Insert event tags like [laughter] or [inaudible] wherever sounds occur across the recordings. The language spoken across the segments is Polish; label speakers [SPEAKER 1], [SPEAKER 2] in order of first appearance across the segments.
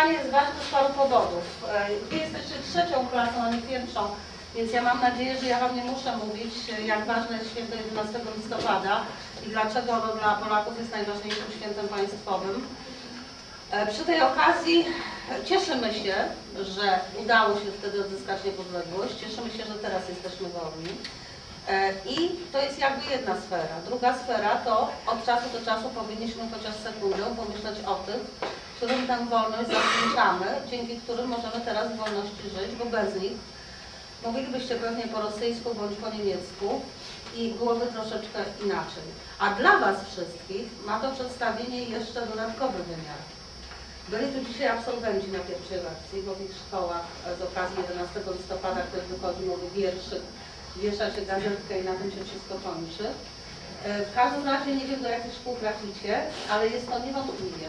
[SPEAKER 1] spotkanie jest ważne z paru powodów. E, Wy jesteście trzecią klasą, a nie pierwszą, więc ja mam nadzieję, że ja Wam nie muszę mówić, e, jak ważne jest święto 11 listopada i dlaczego ono dla Polaków jest najważniejszym świętem państwowym. E, Przy tej okazji cieszymy się, że udało się wtedy odzyskać niepodległość. Cieszymy się, że teraz jesteśmy wolni. I to jest jakby jedna sfera. Druga sfera to od czasu do czasu powinniśmy chociaż sekundę pomyśleć o tych, którym tę wolność zawdzięczamy, dzięki którym możemy teraz w wolności żyć, bo bez nich mówilibyście pewnie po rosyjsku bądź po niemiecku i byłoby troszeczkę inaczej. A dla Was wszystkich ma to przedstawienie jeszcze dodatkowy wymiar. Byli tu dzisiaj absolwenci na pierwszej lekcji, bo w ich szkołach z okazji 11 listopada ktoś wychodzi, mówi wierszyk, wiesza się gazetkę i na tym się wszystko kończy. E, W każdym razie nie wiem do jakich szkół traficie, ale jest to niewątpliwie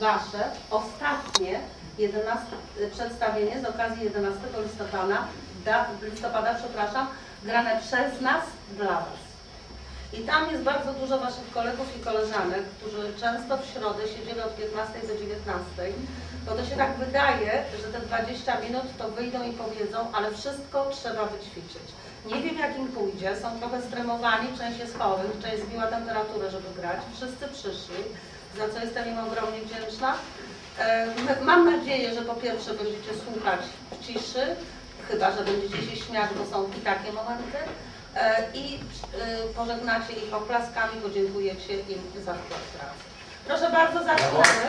[SPEAKER 1] Wasze ostatnie 11, e, przedstawienie z okazji 11 listopada, da, listopada przepraszam, grane przez nas dla Was. I tam jest bardzo dużo Waszych kolegów i koleżanek, którzy często w środę siedzieli od 15 do 19, bo to się tak wydaje, że te 20 minut to wyjdą i powiedzą, ale wszystko trzeba wyćwiczyć. Nie wiem jak im pójdzie, są trochę stremowani, część jest chorych, część zbiła temperaturę, żeby grać. Wszyscy przyszli, za co jestem im ogromnie wdzięczna. E, Mam nadzieję, że po pierwsze będziecie słuchać w ciszy, chyba że będziecie się śmiać, bo są i takie momenty. E, I e, pożegnacie ich oklaskami, podziękujecie im za wkład pracy. Proszę bardzo, zaczynamy.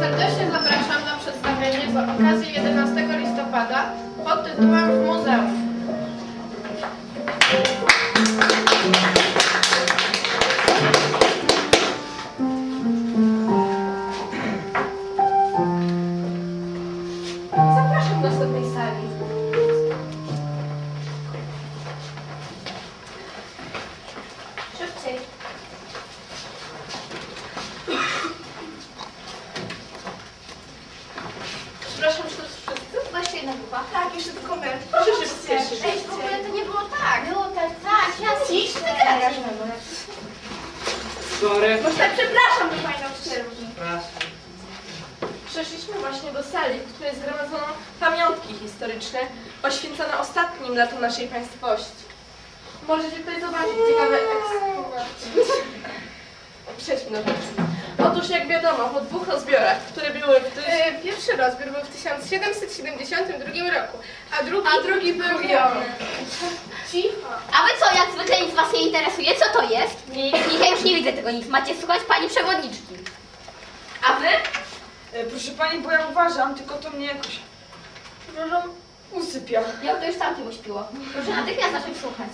[SPEAKER 2] Serdecznie zapraszam na przedstawienie z okazji 11 listopada
[SPEAKER 3] Вот это вам
[SPEAKER 4] Sorry.
[SPEAKER 5] Może tak, przepraszam, że pani nauczyciel różni.
[SPEAKER 4] Przepraszam.
[SPEAKER 2] Przeszliśmy właśnie do sali, w której zgromadzono pamiątki historyczne poświęcone ostatnim latom naszej państwości. Możecie tutaj zobaczyć ciekawe eksponaty. Przejdźmy do rzeczy. Otóż jak wiadomo, po dwóch rozbiorach, które były w tyś...
[SPEAKER 6] E, Pierwszy rozbiór był w 1772 roku, a drugi,
[SPEAKER 2] A drugi był jony.
[SPEAKER 6] Cicho.
[SPEAKER 3] A wy co, jak zwykle nic was nie interesuje? Co to jest? Nic, ja już nie widzę tego nic. Macie słuchać pani przewodniczki. A wy?
[SPEAKER 5] E, Proszę pani, bo ja uważam, tylko to mnie jakoś, przepraszam, usypia.
[SPEAKER 3] Ja to już całkiem uśpiło. Proszę natychmiast zacząć słuchać.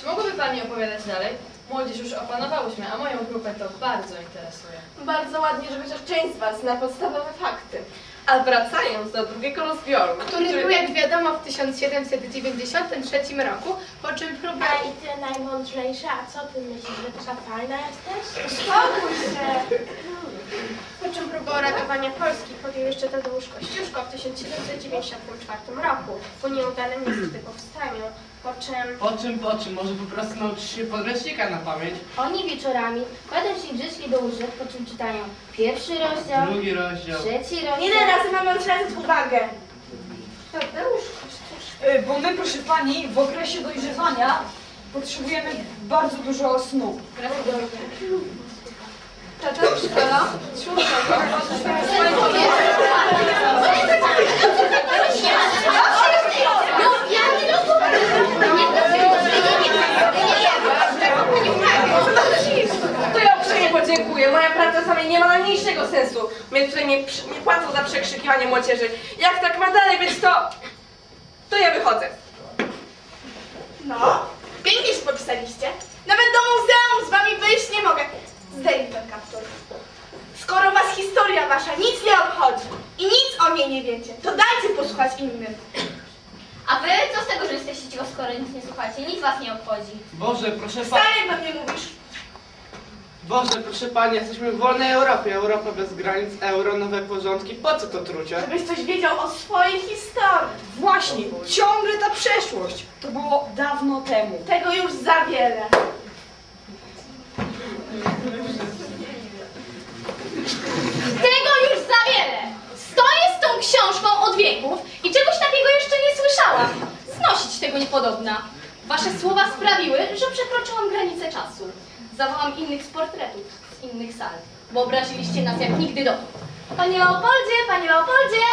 [SPEAKER 2] Czy mogłaby Pani opowiadać dalej? Młodzież już opanowałyśmy, a moją grupę to bardzo interesuje.
[SPEAKER 6] Bardzo ładnie, że chociaż część z was zna podstawowe fakty.
[SPEAKER 2] A wracając do drugiego rozbioru,
[SPEAKER 6] Który był, jak wiadomo, w 1793 roku, po czym próba...
[SPEAKER 7] A i ty najmądrzejsza, a co ty myślisz, że taka fajna jesteś?
[SPEAKER 6] Uspokój się! [laughs] Czym próba ratowania Polski podjął jeszcze Tadeusz Kościuszko w 1794 roku po nieudanym niestety powstaniu, po czym...
[SPEAKER 4] Po czym, po czym? Może po prostu nauczysz się podręcznika na pamięć?
[SPEAKER 7] Oni wieczorami kładą się grzecznie do łóżek, po czym czytają pierwszy rozdział,
[SPEAKER 4] Drugi rozdział.
[SPEAKER 7] trzeci rozdział.
[SPEAKER 5] Ile razy mamy zwracać uwagę?
[SPEAKER 6] Tadeusz
[SPEAKER 5] E, Bo my, proszę pani, w okresie dojrzewania potrzebujemy bardzo dużo snu.
[SPEAKER 6] Tadeusz
[SPEAKER 2] Podziękuję. Moja praca samej nie ma najmniejszego sensu. Mnie tutaj nie, nie płacą za przekrzykiwanie młodzieży. Jak tak ma dalej być, to... To ja wychodzę.
[SPEAKER 5] No, pięknie się popisaliście. Nawet do muzeum z wami wyjść nie mogę. Zdejmij ten kaptur. Skoro was historia wasza nic nie obchodzi i nic o niej nie wiecie, to dajcie posłuchać innym.
[SPEAKER 3] A wy co z tego, że jesteście cicho, skoro nic nie słuchacie? Nic was nie obchodzi.
[SPEAKER 4] Boże, proszę pani.
[SPEAKER 5] Stary, do mnie mówisz.
[SPEAKER 4] Boże, proszę pani, jesteśmy w wolnej Europie. Europa bez granic, euro, nowe porządki. Po co to trucie?
[SPEAKER 5] Żebyś coś wiedział o swojej historii. Właśnie, ciągle ta przeszłość. To było dawno temu. Tego już za wiele.
[SPEAKER 3] książką od wieków i czegoś takiego jeszcze nie słyszałam. Znosić tego niepodobna. Wasze słowa sprawiły, że przekroczyłam granicę czasu. Zawołam innych z portretów, z innych sal, bo obraziliście nas jak nigdy dotąd. Panie Leopoldzie, panie Leopoldzie!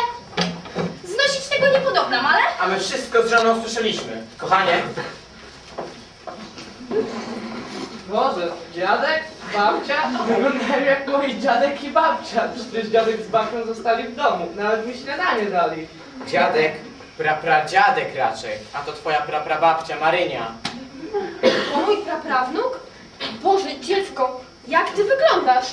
[SPEAKER 3] Znosić tego niepodobna, ale...
[SPEAKER 8] A my wszystko z żoną słyszeliśmy. Kochanie,
[SPEAKER 4] Boże, dziadek? Babcia, wyglądają jak moi dziadek i babcia. Przecież dziadek z babcią zostali w domu, nawet mi śniadanie dali.
[SPEAKER 8] dziadek, prapradziadek raczej, a to twoja praprababcia Marynia.
[SPEAKER 2] Mój praprawnuk? Boże, dziecko, jak ty wyglądasz?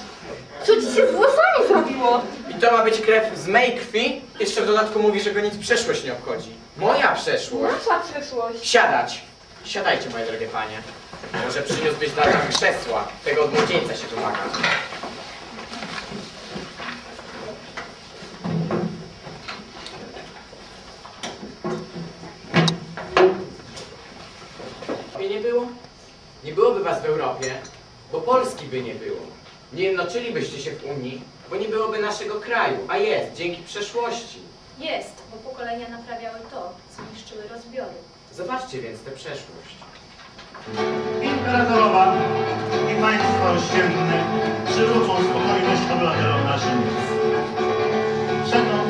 [SPEAKER 2] Co ci się z włosami zrobiło?
[SPEAKER 8] I to ma być krew z mej krwi? Jeszcze w dodatku mówi, że go nic przeszłość nie obchodzi. Moja przeszłość.
[SPEAKER 2] Nasza przyszłość.
[SPEAKER 8] Siadać. Siadajcie, moje drogie panie. Może przyniósłbyś dla nas krzesła. Tego od młodzieńca się domaga. By nie było? Nie byłoby was w Europie, bo Polski by nie było. Nie jednoczylibyście się w Unii, bo nie byłoby naszego kraju, a jest, dzięki przeszłości.
[SPEAKER 7] Jest, bo pokolenia naprawiały to, co niszczyły rozbiory.
[SPEAKER 8] Zobaczcie więc tę przeszłość.
[SPEAKER 9] Imperatorowa i państwo ościenne przywrócą spokojność obywatelom naszym.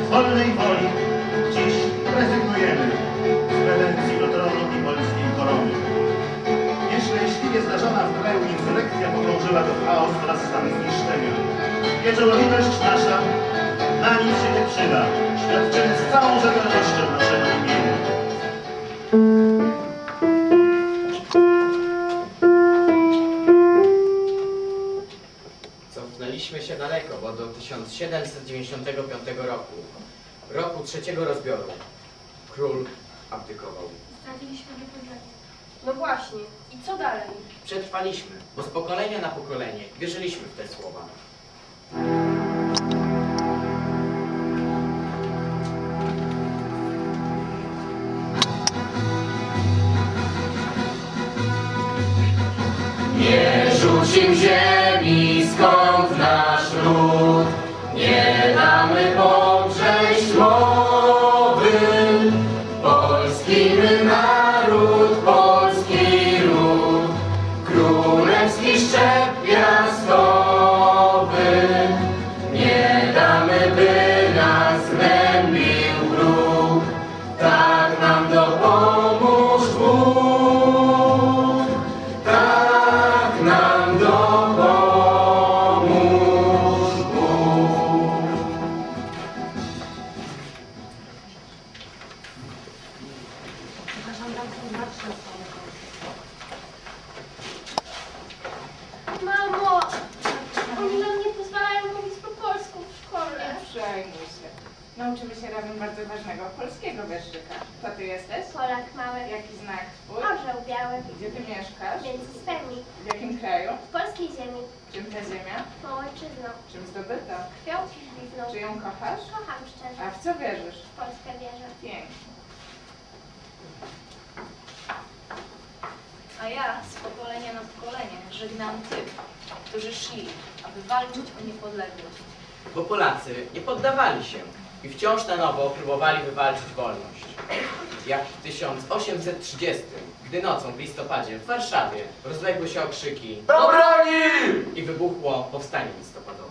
[SPEAKER 9] Z wolnej woli dziś rezygnujemy z pretencji do tronu i polskiej korony. Nieszczęśliwie zdarzona w kraju insurrekcja pogrążyła go w chaos wraz z stan zniszczenia. Wieczołowitość nasza na nic się nie przyda. Świadczymy z całą rzetelnością naszego imienia.
[SPEAKER 8] Cofnęliśmy się daleko, bo do 1795 roku, roku trzeciego rozbioru, król abdykował.
[SPEAKER 7] Straciliśmy niepodległość.
[SPEAKER 2] No właśnie, i co dalej?
[SPEAKER 8] Przetrwaliśmy, bo z pokolenia na pokolenie wierzyliśmy w te słowa. Rzucim ziemi, skąd
[SPEAKER 10] Nauczymy się razem bardzo ważnego polskiego wierszyka. To ty jesteś?
[SPEAKER 6] Polak mały,
[SPEAKER 10] Jaki znak twój?
[SPEAKER 6] orzeł biały,
[SPEAKER 10] Gdzie ty mieszkasz?
[SPEAKER 6] więc spermik.
[SPEAKER 10] W jakim kraju?
[SPEAKER 6] W polskiej ziemi,
[SPEAKER 10] Czym ta ziemia?
[SPEAKER 6] tą ojczyzną,
[SPEAKER 10] Czym zdobyta?
[SPEAKER 6] krwią i ślizną.
[SPEAKER 10] Czy ją kochasz?
[SPEAKER 6] Kocham szczerze,
[SPEAKER 10] A w co wierzysz?
[SPEAKER 6] w Polskę wierzę.
[SPEAKER 10] Pięknie.
[SPEAKER 11] A ja z pokolenia na pokolenie żegnam tych, którzy szli, aby walczyć o niepodległość.
[SPEAKER 8] Bo Polacy nie poddawali się i wciąż na nowo próbowali wywalczyć wolność. Jak w 1830, gdy nocą w listopadzie w Warszawie rozległy się okrzyki
[SPEAKER 12] Do broni!
[SPEAKER 8] i wybuchło powstanie listopadowe.